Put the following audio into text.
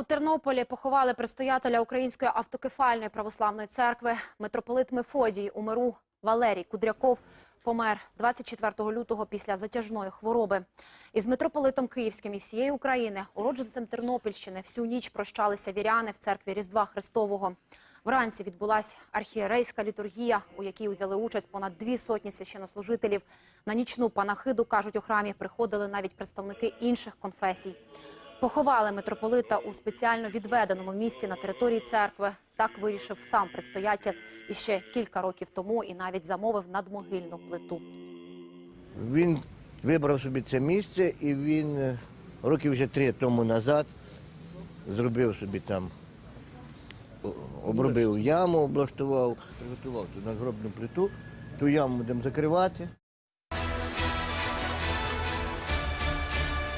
У Тернополі поховали предстоятеля Української автокефальної православної церкви митрополит Мефодій у миру Валерій Кудряков помер 24 лютого після затяжної хвороби. Із митрополитом Київським і всієї України, уродженцем Тернопільщини, всю ніч прощалися віряни в церкві Різдва Христового. Вранці відбулася архієрейська літургія, у якій узяли участь понад дві сотні священнослужителів. На нічну панахиду, кажуть, у храмі приходили навіть представники інших конфесій. Поховали митрополита у спеціально відведеному місці на території церкви. Так вирішив сам предстоятель іще кілька років тому і навіть замовив надмогильну плиту. Він вибрав собі це місце і він е, років вже три тому назад зробив собі там, обробив яму, облаштував, приготував ту надгробну плиту. Ту яму будемо закривати.